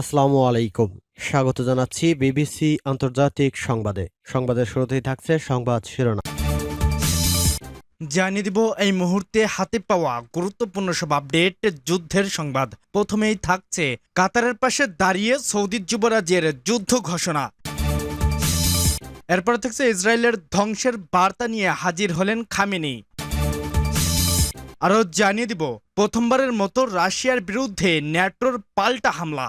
আসসালামু আলাইকুম। স্বাগত জানাচ্ছি বিবিসি আন্তর্জাতিক সংবাদে। সংবাদের শুরুতেই থাকছে সংবাদ শিরোনাম। জানিয়ে দিব এই মুহূর্তে হাতে পাওয়া গুরুত্বপূর্ণ সব আপডেট যুদ্ধের সংবাদ। প্রথমেই থাকছে কাতারের পাশে দাঁড়িয়ে সৌদি যুবরাজের যুদ্ধ ঘোষণা। এরপর থাকছে ইসরায়েলের ধ্বংসের বার্তা নিয়ে হাজির হলেন খামেনি। আরও জানিয়ে দিব, প্রথমবারের মতো রাশিয়ার বিরুদ্ধে ন্যাটোর পাল্টা হামলা।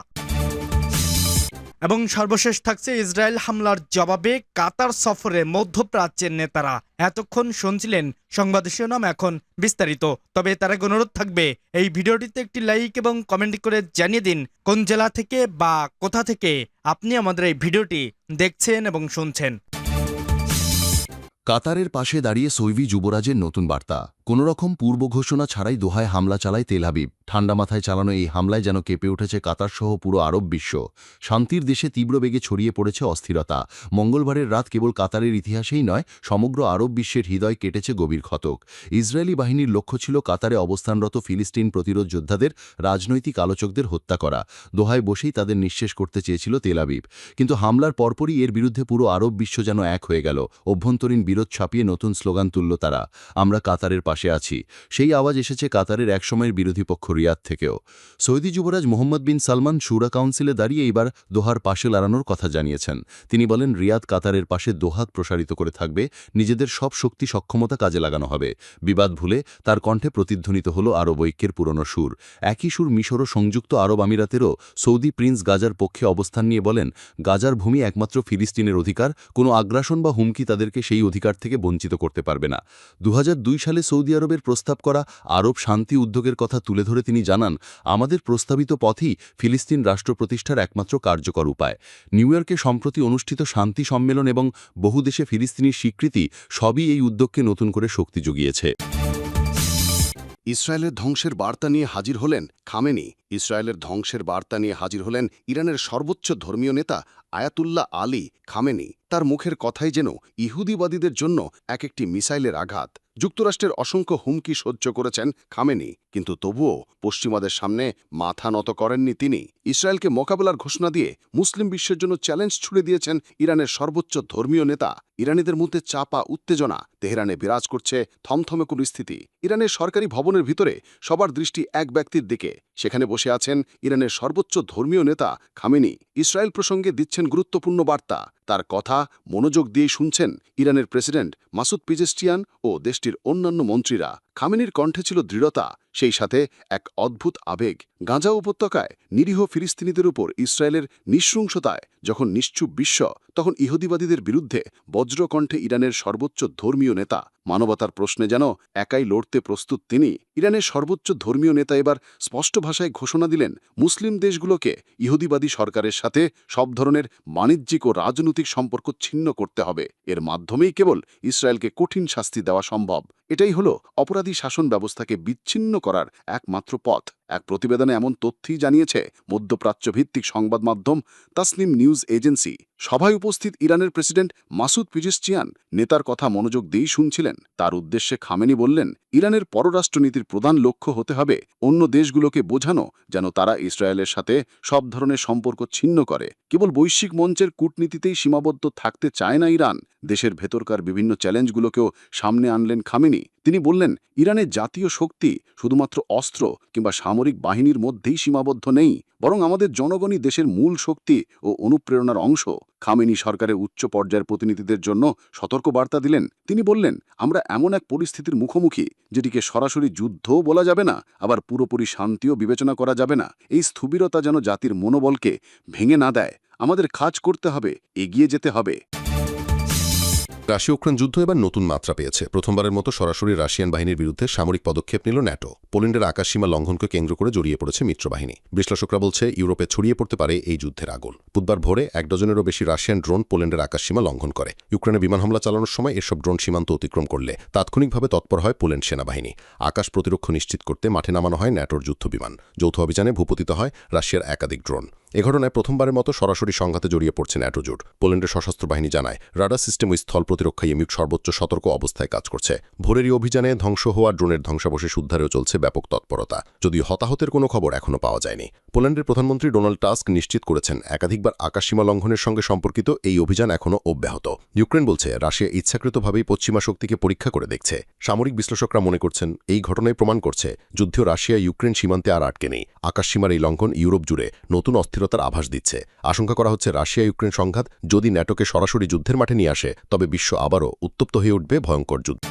এবং সর্বশেষ থাকছে ইসরায়েল হামলার জবাবে কাতার সফরে মধ্যপ্রাচ্যের নেতারা এতক্ষণ শুনছিলেন সংবাদ শিরোনাম এখন বিস্তারিত। তবে তার আগে অনুরোধ থাকবে, এই ভিডিওটিতে একটি লাইক এবং কমেন্ট করে জানিয়ে দিন কোন জেলা থেকে বা কোথা থেকে আপনি আমাদের এই ভিডিওটি দেখছেন এবং শুনছেন। কাতারের পাশে দাঁড়িয়ে সৈভি যুবরাজের নতুন বার্তা। কোনোরকম পূর্ব ঘোষণা ছাড়াই দোহায় হামলা চালায় তেল হাবিব ঠান্ডা মাথায় চালানো এই হামলায় যেন কেঁপে উঠেছে কাতারসহ পুরো আরব বিশ্ব। শান্তির দেশে তীব্র বেগে ছড়িয়ে পড়েছে অস্থিরতা। মঙ্গলবারের রাত কেবল কাতারের ইতিহাসেই নয়, সমগ্র আরব বিশ্বের হৃদয় কেটেছে গভীর ক্ষতক। ইসরায়েলি বাহিনীর লক্ষ্য ছিল কাতারে অবস্থানরত ফিলিস্তিন প্রতিরোধ যোদ্ধাদের, রাজনৈতিক আলোচকদের হত্যা করা। দোহায় বসেই তাদের নিঃশেষ করতে চেয়েছিল তেল আবিব। কিন্তু হামলার পরপরই এর বিরুদ্ধে পুরো আরব বিশ্ব যেন এক হয়ে গেল। অভ্যন্তরীণ বিরোধ ছাপিয়ে নতুন স্লোগান তুলল তারা। আমরা কাতারের পাশে আছি। সেই আওয়াজ এসেছে কাতারের একসময়ের বিরোধী পক্ষ রিয়াদ থেকেও। সৌদি যুবরাজ মোহাম্মদ বিন সালমান শুরা কাউন্সিলে দাঁড়িয়ে এইবার দোহার পাশে লড়ানোর কথা জানিয়েছেন। তিনি বলেন, রিয়াদ কাতারের পাশে দোহাত প্রসারিত করে থাকবে, নিজেদের সব শক্তি সক্ষমতা কাজে লাগানো হবে। বিবাদ ভুলে তার কণ্ঠে প্রতিধ্বনিত হল আরব ঐক্যের পুরনো সুর। একই সুর মিশর সংযুক্ত আরব আমিরাতেরও সৌদি প্রিন্স গাজার পক্ষে অবস্থান নিয়ে বলেন, গাজার ভূমি একমাত্র ফিলিস্তিনের অধিকার, কোনো আগ্রাসন বা হুমকি তাদেরকে সেই অধিকার থেকে বঞ্চিত করতে পারবে না। দু হাজার দুই সালে সৌদি আরবের প্রস্তাব করা আরব শান্তি উদ্যোগের কথা তুলে ধরে তিনি জানান, আমাদের প্রস্তাবিত পথই ফিলিস্তিন রাষ্ট্র প্রতিষ্ঠার একমাত্র কার্যকর উপায়। নিউ ইয়র্কে সম্প্রতি অনুষ্ঠিত শান্তি সম্মেলন এবং বহু দেশে ফিলিস্তিনির স্বীকৃতি সবই এই উদ্যোগকে নতুন করে শক্তি জুগিয়েছে। ইসরায়েলের ধ্বংসের বার্তা নিয়ে হাজির হলেন খামেনি। ইসরায়েলের ধ্বংসের বার্তা নিয়ে হাজির হলেন ইরানের সর্বোচ্চ ধর্মীয় নেতা আয়াতুল্লাহ আলী খামেনি। তার মুখের কথাই যেন ইহুদিবাদীদের জন্য এক একটি মিসাইলের আঘাত। যুক্তরাষ্ট্রের অসংখ্য হুমকি সহ্য করেছেন খামেনি, কিন্তু তবুও পশ্চিমাদের সামনে মাথা নত করেননি তিনি। ইসরায়েলকে মোকাবেলার ঘোষণা দিয়ে মুসলিম বিশ্বের জন্য চ্যালেঞ্জ ছুড়ে দিয়েছেন ইরানের সর্বোচ্চ ধর্মীয় নেতা। ইরানিদের মধ্যে চাপা উত্তেজনা, তেহরানে বিরাজ করছে থমথমে পরিস্থিতি ইরানের সরকারি ভবনের ভিতরে সবার দৃষ্টি এক ব্যক্তির দিকে। সেখানে বসে আছেন ইরানের সর্বোচ্চ ধর্মীয় নেতা খামেনি। ইসরায়েল প্রসঙ্গে দিচ্ছেন গুরুত্বপূর্ণ বার্তা। তার কথা মনোযোগ দিয়ে শুনছেন ইরানের প্রেসিডেন্ট মাসুদ পিজেস্টিয়ান ও দেশটির অন্যান্য মন্ত্রীরা। খামেনির কণ্ঠে ছিল দৃঢ়তা সেই সাথে এক অদ্ভুত আবেগ। গাঁজা উপত্যকায় নিরীহ ফিলিস্তিনিদের উপর ইসরায়েলের নিঃশৃংসতায় যখন নিশ্চুপ বিশ্ব, তখন ইহুদিবাদীদের বিরুদ্ধে বজ্রকণ্ঠে ইরানের সর্বোচ্চ ধর্মীয় নেতা। মানবতার প্রশ্নে যেন একাই লড়তে প্রস্তুত তিনি, ইরানের সর্বোচ্চ ধর্মীয় নেতা এবার স্পষ্ট ভাষায় ঘোষণা দিলেন, মুসলিম দেশগুলোকে ইহুদিবাদী সরকারের সাথে সব ধরনের বাণিজ্যিক ও রাজনৈতিক সম্পর্ক ছিন্ন করতে হবে। এর মাধ্যমেই কেবল ইসরায়েলকে কঠিন শাস্তি দেওয়া সম্ভব। এটাই হল অপরাধী শাসন ব্যবস্থাকে বিচ্ছিন্ন করার একমাত্র পথ। এক প্রতিবেদনে এমন তথ্যই জানিয়েছে মধ্যপ্রাচ্যভিত্তিক সংবাদ মাধ্যম তাসনিম নিউজ এজেন্সি। সভায় উপস্থিত ইরানের প্রেসিডেন্ট মাসুদ পিজেস্টিয়ান নেতার কথা মনোযোগ দিয়েই শুনছিলেন। তার উদ্দেশ্যে খামেনি বললেন, ইরানের পররাষ্ট্রনীতির প্রধান লক্ষ্য হতে হবে অন্য দেশগুলোকে বোঝানো যেন তারা ইসরায়েলের সাথে সব ধরনের সম্পর্ক ছিন্ন করে। কেবল বৈশ্বিক মঞ্চের কূটনীতিতেই সীমাবদ্ধ থাকতে চায় না ইরান। দেশের ভেতরকার বিভিন্ন চ্যালেঞ্জগুলোকেও সামনে আনলেন খামেনি। তিনি বললেন, ইরানের জাতীয় শক্তি শুধুমাত্র অস্ত্র কিংবা সামরিক বাহিনীর মধ্যেই সীমাবদ্ধ নেই, বরং আমাদের জনগণই দেশের মূল শক্তি ও অনুপ্রেরণার অংশ। খামেনি সরকারের উচ্চ পর্যায়ের প্রতিনিধিদের জন্য সতর্ক বার্তা দিলেন। তিনি বললেন, আমরা এমন এক পরিস্থিতির মুখোমুখি, যেটিকে সরাসরি যুদ্ধও বলা যাবে না, আবার পুরোপুরি শান্তিও বিবেচনা করা যাবে না। এই স্থবিরতা যেন জাতির মনোবলকে ভেঙে না দেয়। আমাদের কাজ করতে হবে, এগিয়ে যেতে হবে। রাশিয়া ইউক্রেন যুদ্ধ এবার নতুন মাত্রা পেয়েছে। প্রথমবারের মতো সরাসরি রাশিয়ান বাহিনীর বিরুদ্ধে সামরিক পদক্ষেপ নিল ন্যাটো। পোল্যান্ডের আকাশসীমা লঙ্ঘনকে কেন্দ্র করে জড়িয়ে পড়েছে মিত্রবাহিনী। বিশ্লেষকরা বলছে, ইউরোপে ছড়িয়ে পড়তে পারে এই যুদ্ধের আগুন। বুধবার ভোরে এক ডজনেরও বেশি রাশিয়ান ড্রোন পোল্যান্ডের আকাশসীমা লঙ্ঘন করে। ইউক্রেনে বিমান হামলা চালানোর সময় এসব ড্রোন সীমান্ত অতিক্রম করলে তাৎক্ষণিকভাবে তৎপর হয় পোল্যান্ড সেনাবাহিনী। আকাশ প্রতিরক্ষা নিশ্চিত করতে মাঠে নামানো হয় ন্যাটোর যুদ্ধ বিমান যৌথ অভিযানে ভূপতিত হয় রাশিয়ার একাধিক ড্রোন। এ ঘটনায় প্রথমবারের মতো সরাসরি সংঘাতে জড়িয়ে পড়ছেন অ্যাটোজোট। পোল্যান্ডের সশস্ত্র বাহিনী জানায়, রাডার সিস্টেম ও স্থল প্রতিরক্ষা ইউনিট সর্বোচ্চ সতর্ক অবস্থায় কাজ করছে। ভোরেরই অভিযানে ধ্বংস হওয়া ড্রোনের ধ্বংসাবশেষ উদ্ধারেও চলছে ব্যাপক তৎপরতা। যদিও হতাহতের কোনো খবর এখনও পাওয়া যায়নি। পোল্যান্ডের প্রধানমন্ত্রী ডোনাল্ড টাস্ক নিশ্চিত করেছেন, একাধিকবার আকাশসীমা লঙ্ঘনের সঙ্গে সম্পর্কিত এই অভিযান এখনও অব্যাহত। ইউক্রেন বলছে, রাশিয়া ইচ্ছাকৃতভাবেই পশ্চিমা শক্তিকে পরীক্ষা করে দেখছে। সামরিক বিশ্লেষকরা মনে করছেন, এই ঘটনায় প্রমাণ করছে যুদ্ধ রাশিয়া ইউক্রেন সীমান্তে আর আটকে নেই। আকাশসীমার এই লঙ্ঘন ইউরোপ জুড়ে নতুন অস্থিরতার আভাস দিচ্ছে। আশঙ্কা করা হচ্ছে রাশিয়া ইউক্রেন সংঘাত যদি ন্যাটোকে সরাসরি যুদ্ধের মাঠে নিয়ে আসে, তবে বিশ্ব আবারও উত্তপ্ত হয়ে উঠবে ভয়ঙ্কর যুদ্ধ।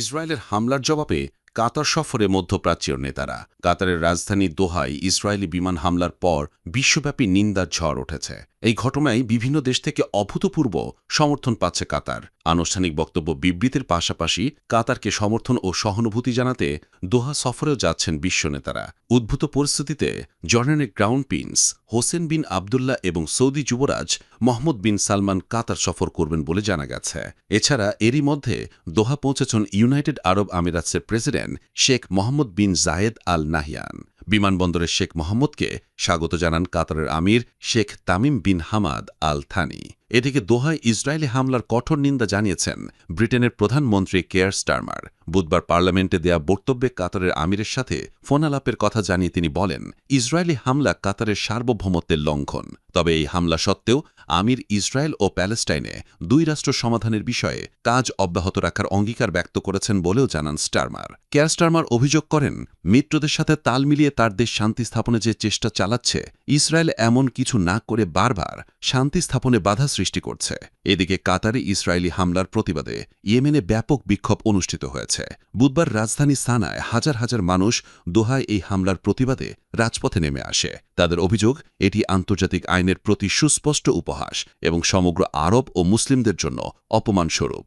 ইসরায়েলের হামলার জবাবে কাতার সফরে মধ্যপ্রাচ্যের নেতারা। কাতারের রাজধানী দোহায় ইসরায়েলি বিমান হামলার পর বিশ্বব্যাপী নিন্দার ঝড় উঠেছে। এই ঘটনায় বিভিন্ন দেশ থেকে অভূতপূর্ব সমর্থন পাচ্ছে কাতার। আনুষ্ঠানিক বক্তব্য বিবৃতির পাশাপাশি কাতারকে সমর্থন ও সহানুভূতি জানাতে দোহা সফরেও যাচ্ছেন বিশ্ব নেতারা। উদ্ভূত পরিস্থিতিতে জর্ডানের crown prince Hussein bin Abdullah এবং সৌদি যুবরাজ মোহাম্মদ বিন সালমান কাতার সফর করবেন বলে জানা গেছে। এছাড়া এরই মধ্যে দোহা পৌঁছেছেন United Arab আমিরাতসের president Sheikh Mohammed bin Zayed Al Nahyan বিমানবন্দরে শেখ মোহাম্মদকে স্বাগত জানান কাতারের আমির Sheikh Tamim bin Hamad Al Thani এদিকে দোহায় ইসরায়েলি হামলার কঠোর নিন্দা জানিয়েছেন ব্রিটেনের প্রধানমন্ত্রী কেয়ার স্টারমার। বুধবার পার্লামেন্টে দেয়া বক্তব্যে কাতারের আমিরের সাথে ফোনালাপের কথা জানিয়ে তিনি বলেন, ইসরায়েলি হামলা কাতারের সার্বভৌমত্বের লঙ্ঘন। তবে এই হামলা সত্ত্বেও আমির ইসরায়েল ও প্যালেস্টাইনে দুই রাষ্ট্র সমাধানের বিষয়ে কাজ অব্যাহত রাখার অঙ্গীকার ব্যক্ত করেছেন বলেও জানান স্টারমার। কেয়ার স্টারমার অভিযোগ করেন, মিত্রদের সাথে তাল মিলিয়ে তার দেশ শান্তি স্থাপনে যে চেষ্টা চালাচ্ছে, ইসরায়েল এমন কিছু না করে বারবার শান্তি স্থাপনে বাধা সৃষ্টি করছে। এদিকে কাতারে ইসরায়েলি হামলার প্রতিবাদে ইয়েমেনে ব্যাপক বিক্ষোভ অনুষ্ঠিত হয়েছে। বুধবার রাজধানী সানায় হাজার হাজার মানুষ দোহায় এই হামলার প্রতিবাদে রাজপথে নেমে আসে। তাদের অভিযোগ, এটি আন্তর্জাতিক আইনের প্রতি সুস্পষ্ট উপহাস এবং সমগ্র আরব ও মুসলিমদের জন্য অপমানস্বরূপ।